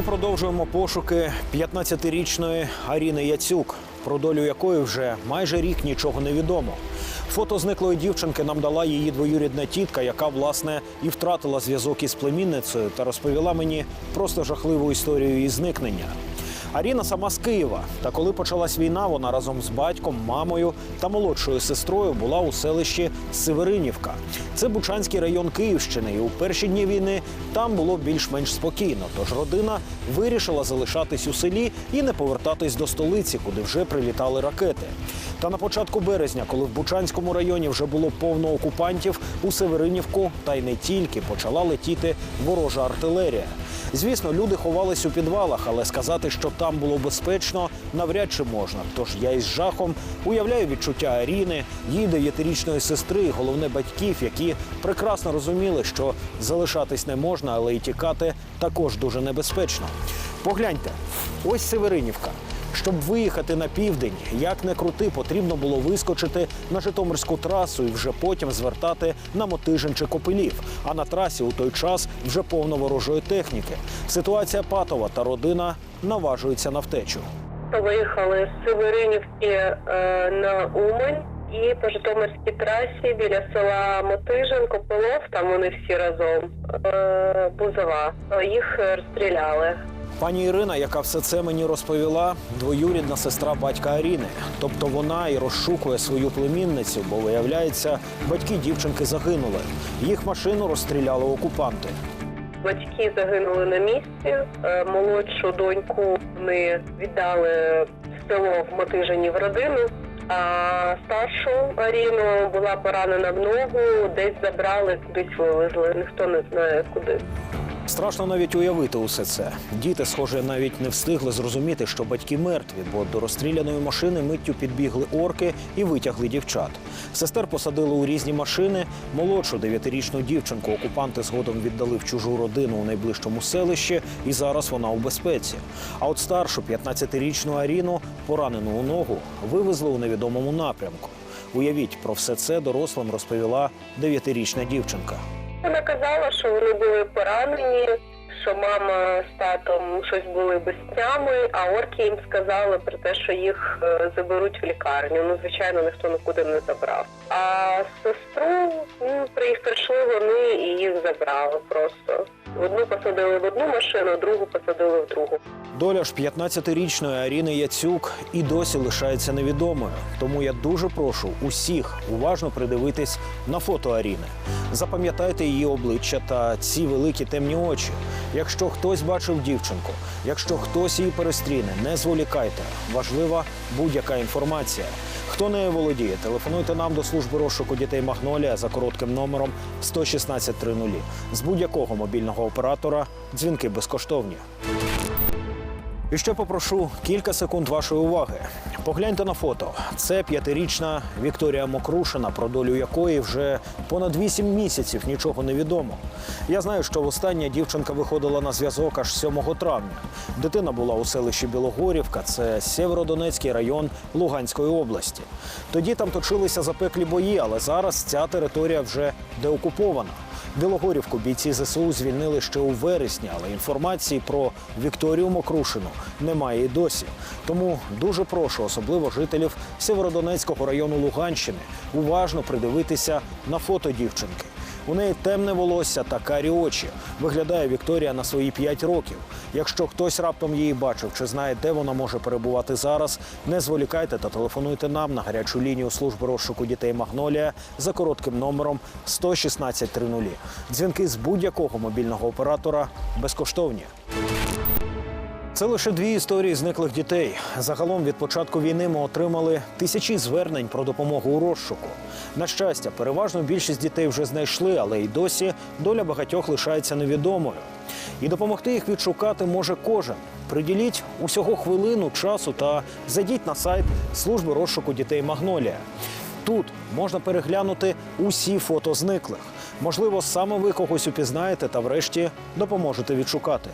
Ми продовжуємо пошуки 15-річної Аріни Яцюк, про долю якої вже майже рік нічого не відомо. Фото зниклої дівчинки нам дала її двоюрідна тітка, яка власне і втратила зв'язок із племінницею та розповіла мені просто жахливу історію її зникнення. Аріна сама з Києва. Та коли почалась війна, вона разом з батьком, мамою та молодшою сестрою була у селищі Северинівка. Це Бучанський район Київщини. І у перші дні війни там було більш-менш спокійно. Тож родина вирішила залишатись у селі і не повертатись до столиці, куди вже прилітали ракети. Та на початку березня, коли в Бучанському районі вже було повно окупантів, у Северинівку та й не тільки почала летіти ворожа артилерія. Звісно, люди ховались у підвалах, але сказати, що там було безпечно, навряд чи можна. Тож я із жахом уявляю відчуття Аріни, її дев'ятирічної сестри, головне батьків, які прекрасно розуміли, що залишатись не можна, але й тікати також дуже небезпечно. Погляньте, ось Северинівка. Щоб виїхати на південь, як не крути, потрібно було вискочити на Житомирську трасу і вже потім звертати на Мотижин чи Копилів. А на трасі у той час вже повно ворожої техніки. Ситуація патова та родина наважується на втечу. Виїхали з Северинівки е, на Умань і по Житомирській трасі біля села Мотижин, Копилов, там вони всі разом, е, Бузова. Їх розстріляли. Пані Ірина, яка все це мені розповіла, двоюрідна сестра батька Аріни. Тобто вона і розшукує свою племінницю, бо виявляється, батьки дівчинки загинули. Їх машину розстріляли окупанти. Батьки загинули на місці. Е, Молодшу доньку вони віддали село в Мотижині в родину. А старшу Аріну була поранена в ногу, десь забрали, кудись вивезли. Ніхто не знає куди. Страшно навіть уявити усе це. Діти, схоже, навіть не встигли зрозуміти, що батьки мертві, бо до розстріляної машини миттю підбігли орки і витягли дівчат. Сестер посадили у різні машини. Молодшу дев'ятирічну дівчинку окупанти згодом віддали в чужу родину у найближчому селищі, і зараз вона у безпеці. А от старшу 15-річну Аріну, поранену у ногу, вивезли у невідомому напрямку. Уявіть, про все це дорослим розповіла дев'ятирічна дівчинка. Вона казала, що вони були поранені, що мама з татом щось були без тями, а орки їм сказали про те, що їх е, заберуть в лікарню. Ну, звичайно, ніхто нікуди не забрав. А сестру ну, при- прийшли вони і їх забрали просто. Посадили в одну машину, другу посадили в другу. Доля ж 15-річної Аріни Яцюк і досі лишається невідомою. Тому я дуже прошу усіх уважно придивитись на фото Аріни. Запам'ятайте її обличчя та ці великі темні очі. Якщо хтось бачив дівчинку, якщо хтось її перестріне, не зволікайте. Важлива будь-яка інформація. Хто нею володіє, телефонуйте нам до служби розшуку дітей Магнолія за коротким номером 11630. З будь-якого мобільного оператора дзвінки безкоштовні. І ще попрошу кілька секунд вашої уваги. Погляньте на фото. Це п'ятирічна Вікторія Мокрушина, про долю якої вже понад вісім місяців нічого не відомо. Я знаю, що востаннє дівчинка виходила на зв'язок аж 7 травня. Дитина була у селищі Білогорівка, це Сєвєродонецький район Луганської області. Тоді там точилися запеклі бої, але зараз ця територія вже деокупована. Білогорівку бійці ЗСУ звільнили ще у вересні, але інформації про Вікторію Мокрушину немає і досі. Тому дуже прошу, особливо жителів Сєвєродонецького району Луганщини, уважно придивитися на фото дівчинки. У неї темне волосся та карі очі. Виглядає Вікторія на свої 5 років. Якщо хтось раптом її бачив чи знає, де вона може перебувати зараз, не зволікайте та телефонуйте нам на гарячу лінію служби розшуку дітей Магнолія за коротким номером 11630. Дзвінки з будь-якого мобільного оператора безкоштовні. Це лише дві історії зниклих дітей. Загалом від початку війни ми отримали тисячі звернень про допомогу у розшуку. На щастя, переважно більшість дітей вже знайшли, але й досі доля багатьох лишається невідомою. І допомогти їх відшукати може кожен. Приділіть усього хвилину часу та зайдіть на сайт служби розшуку дітей Магнолія. Тут можна переглянути усі фото зниклих. Можливо, саме ви когось упізнаєте та врешті допоможете відшукати.